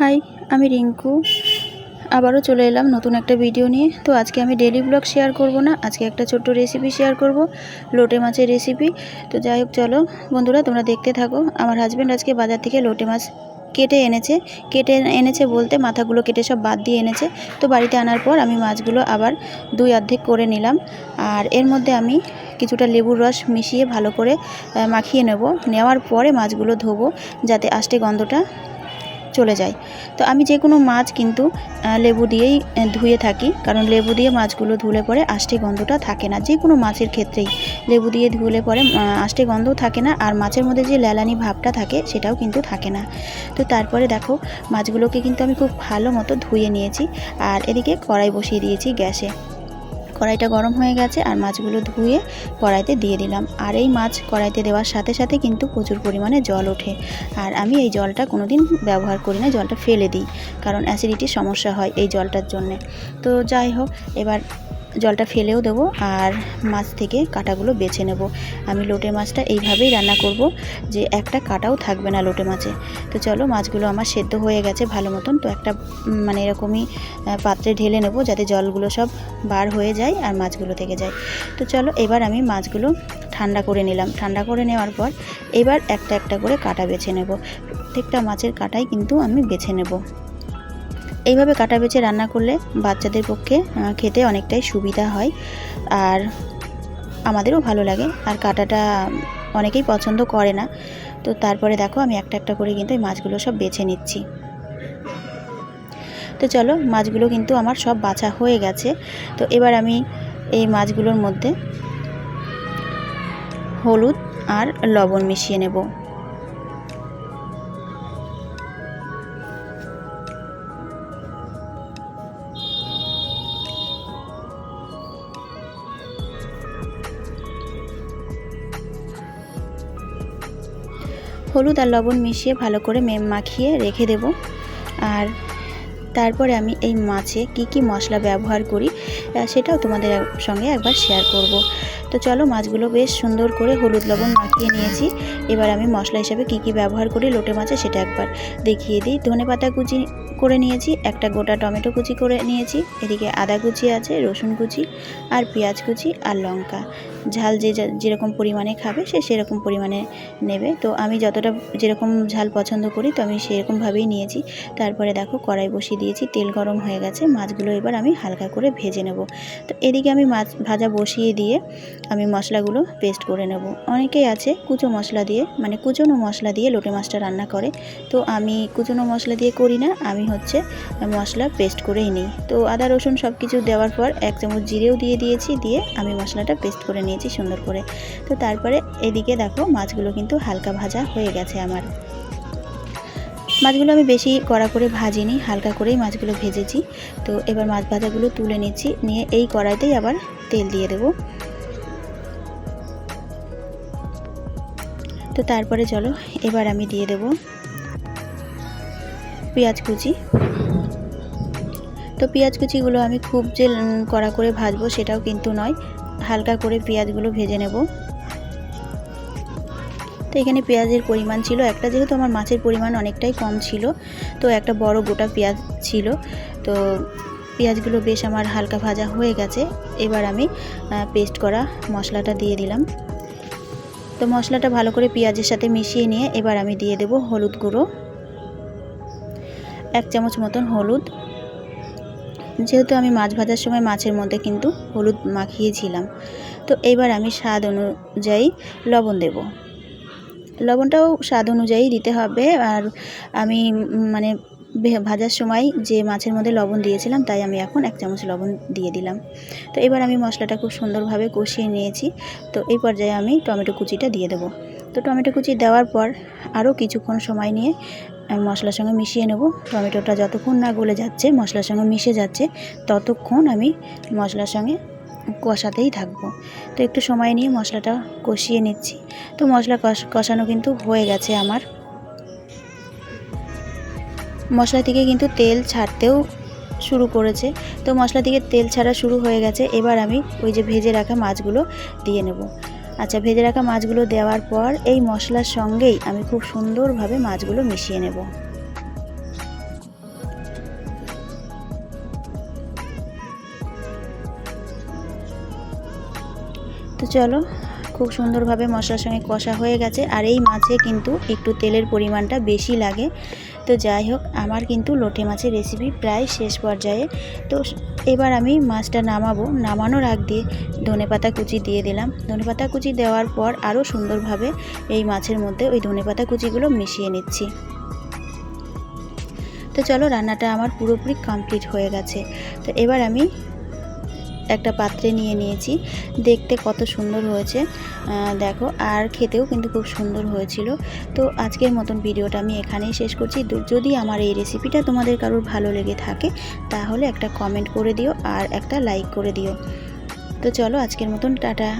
High, আমি রিঙ্কু। আবারও চলে এলাম নতুন একটা ভিডিও নিয়ে। তো আজকে আমি ডেলি ব্লগ শেয়ার করব না, আজকে একটা ছোট্ট রেসিপি শেয়ার করব, লোটে মাছের রেসিপি তো যাই হোক, চলো বন্ধুরা, তোমরা দেখতে থাকো। আমার হাজব্যান্ড আজকে বাজার থেকে লোটে মাছ কেটে এনেছে। কেটে এনেছে বলতে মাথাগুলো কেটে সব বাদ দিয়ে এনেছে। তো বাড়িতে আনার পর আমি মাছগুলো আবার দুই অর্ধেক করে নিলাম। আর এর মধ্যে আমি কিছুটা লেবুর রস মিশিয়ে ভালো করে মাখিয়ে নেব। নেওয়ার পরে মাছগুলো ধোবো, যাতে আষ্টে গন্ধটা চলে যায়। তো আমি যে কোনো মাছ কিন্তু লেবু দিয়েই ধুয়ে থাকি। কারণ লেবু দিয়ে মাছগুলো ধুলে পরে আষ্টে গন্ধটা থাকে না। যে কোনো মাছের ক্ষেত্রেই। লেবু দিয়ে ধুলে পরে আষ্টে গন্ধও থাকে না। আর মাছের মধ্যে যে লেলানি ভাবটা থাকে, সেটাও কিন্তু থাকে না। তো তারপরে দেখো, মাছগুলোকে কিন্তু আমি খুব ভালো মতো ধুয়ে নিয়েছি। আর এদিকে কড়াই বসিয়ে দিয়েছি গ্যাসে। কড়াইটা গরম হয়ে গেছে আর মাছগুলো ধুয়ে কড়াইতে দিয়ে দিলাম। আর এই মাছ কড়াইতে দেওয়ার সাথে সাথে কিন্তু প্রচুর পরিমাণে জল ওঠে। আর আমি এই জলটা কোনো দিন ব্যবহার করি না, জলটা ফেলে দিই, কারণ অ্যাসিডিটির সমস্যা হয় এই জলটার জন্যে। তো যাই হোক, এবার জলটা ফেলেও দেবো আর মাছ থেকে কাঁটাগুলো বেছে নেব। আমি লোটে মাছটা এইভাবেই রান্না করব যে একটা কাঁটাও থাকবে না লোটে মাছে। তো চলো মাছগুলো আমার সেদ্ধ হয়ে গেছে ভালো মতন। তো একটা মানে এরকমই পাত্রে ঢেলে নেব যাতে জলগুলো সব বার হয়ে যায় আর মাছগুলো থেকে যায়। তো চলো এবার আমি মাছগুলো ঠান্ডা করে নিলাম। ঠান্ডা করে নেওয়ার পর এবার একটা একটা করে কাটা বেছে নেব। প্রত্যেকটা মাছের কাটাই কিন্তু আমি বেছে নেব। এইভাবে কাটা বেছে রান্না করলে বাচ্চাদের পক্ষে খেতে অনেকটাই সুবিধা হয়। আর আমাদেরও ভালো লাগে। আর কাটাটা অনেকেই পছন্দ করে না। তো তারপরে দেখো আমি একটা একটা করে কিন্তু এই মাছগুলো সব বেছে নিচ্ছি। তো চলো, মাছগুলো কিন্তু আমার সব বাছা হয়ে গেছে। তো এবার আমি এই মাছগুলোর মধ্যে হলুদ আর লবণ মিশিয়ে নেব। হলুদ আর লবণ মিশিয়ে ভালো করে মেম মাখিয়ে রেখে দেব। আর তারপরে আমি এই মাছে কি কি মশলা ব্যবহার করি সেটাও তোমাদের সঙ্গে একবার শেয়ার করব। তো চলো মাছগুলো বেশ সুন্দর করে হলুদ লবণ মাখিয়ে নিয়েছি। এবার আমি মশলা হিসাবে কি কি ব্যবহার করি, লোটে মাছে সেটা একবার দেখিয়ে দিই। ধনে পাতা কুচি করে নিয়েছি, একটা গোটা টমেটো কুচি করে নিয়েছি, এদিকে আদা কুচি আছে, রসুন কুচি আর পেঁয়াজ কুচি আর লঙ্কা। ঝাল যে যেরকম পরিমাণে খাবে সে সেরকম পরিমাণে নেবে। তো আমি যতটা যেরকম ঝাল পছন্দ করি, তো আমি সেরকমভাবেই নিয়েছি। তারপরে দেখো কড়াই বসিয়ে দিয়েছি, তেল গরম হয়ে গেছে। মাছগুলো এবার আমি হালকা করে ভেজে নেব। তো এদিকে আমি মাছ ভাজা বসিয়ে দিয়ে আমি মশলাগুলো পেস্ট করে নেব। অনেকেই আছে কুচো মশলা দিয়ে মানে কুচোনো মশলা দিয়ে লোটে মাছটা রান্না করে। তো আমি কুচোনো মশলা দিয়ে করি না, আমি হচ্ছে মশলা পেস্ট করেই নিই। তো আদা, রসুন সব কিছু দেওয়ার পর এক চামচ জিরেও দিয়ে দিয়েছি, দিয়ে আমি মশলাটা পেস্ট করে নিয়েছি সুন্দর করে। তো তারপরে এদিকে দেখো মাছগুলো কিন্তু হালকা ভাজা হয়ে গেছে আমার। মাছগুলো আমি বেশি কড়া করে ভাজিনি, হালকা করেই মাছগুলো ভেজেছি। তো এবার মাছ ভাজাগুলো তুলে নিচ্ছি, নিয়ে এই কড়াইতেই আবার তেল দিয়ে দেবো। তো তারপরে চলো, এবার আমি দিয়ে দেব পেঁয়াজ কুচি। তো পেঁয়াজ কুচিগুলো আমি খুব যে কড়া করে ভাজবো সেটাও কিন্তু নয়, হালকা করে পেঁয়াজগুলো ভেজে নেব। তো এখানে পেঁয়াজের পরিমাণ ছিল একটা, যেহেতু আমার মাছের পরিমাণ অনেকটাই কম ছিল, তো একটা বড় গোটা পেঁয়াজ ছিল। তো পেঁয়াজগুলো বেশ আমার হালকা ভাজা হয়ে গেছে, এবার আমি পেস্ট করা মশলাটা দিয়ে দিলাম। তো মশলাটা ভালো করে পেঁয়াজের সাথে মিশিয়ে নিয়ে এবার আমি দিয়ে দেব হলুদ গুঁড়ো। এক চামচ মতন হলুদ। যেহেতু আমি মাছ ভাজার সময় মাছের মধ্যে কিন্তু হলুদ মাখিয়েছিলাম। তো এবার আমি স্বাদ অনুযায়ী লবণ দেব। লবণটাও স্বাদ অনুযায়ী দিতে হবে। আর আমি মানে ভাজার সময় যে মাছের মধ্যে লবণ দিয়েছিলাম, তাই আমি এখন এক চামচ লবণ দিয়ে দিলাম। তো এবার আমি মশলাটা খুব সুন্দরভাবে কষিয়ে নিয়েছি। তো এই পর্যায়ে আমি টমেটো কুচিটা দিয়ে দেবো। তো টমেটো কুচি দেওয়ার পর আরও কিছুক্ষণ সময় নিয়ে আমি মশলার সঙ্গে মিশিয়ে নেব। টমেটোটা যতক্ষণ না গলে যাচ্ছে, মশলার সঙ্গে মিশে যাচ্ছে, ততক্ষণ আমি মশলার সঙ্গে কষাতেই থাকব। তো একটু সময় নিয়ে মশলাটা কষিয়ে নিচ্ছি। তো মশলা কষ কষানো কিন্তু হয়ে গেছে আমার। মশলা থেকে কিন্তু তেল ছাড়তেও শুরু করেছে। তো মশলা থেকে তেল ছাড়া শুরু হয়ে গেছে। এবার আমি ওই যে ভেজে রাখা মাছগুলো দিয়ে নেব। আচ্ছা ভেজে রাখা মাছগুলো দেওয়ার পর এই মশলার সঙ্গেই আমি খুব সুন্দরভাবে মাছগুলো মিশিয়ে নেব। তো চলো, খুব সুন্দরভাবে মশলার সঙ্গে কষা হয়ে গেছে, আর এই মাছে কিন্তু একটু তেলের পরিমাণটা বেশি লাগে। তো যাই হোক, আমার কিন্তু লোটে মাছের রেসিপি প্রায় শেষ পর্যায়ে। তো এবার আমি মাছটা নামাবো। নামানোর আগ দিয়ে ধনেপাতা কুচি দিয়ে দিলাম। ধনেপাতা কুচি দেওয়ার পর আরও সুন্দরভাবে এই মাছের মধ্যে ওই ধনেপাতা কুচিগুলো মিশিয়ে নিচ্ছি। তো চলো, রান্নাটা আমার পুরোপুরি কমপ্লিট হয়ে গেছে। তো এবার আমি একটা পাত্রে নিয়ে নিয়েছি। দেখতে কত সুন্দর হয়েছে। দেখো, আর খেতেও কিন্তু খুব সুন্দর হয়েছিল। তো আজকের মতন ভিডিওটা আমি এখানেই শেষ করছি। যদি আমার এই রেসিপিটা তোমাদের কারোর ভালো লেগে থাকে, তাহলে একটা কমেন্ট করে দিও আর একটা লাইক করে দিও। তো চলো, আজকের মতন, টাটা।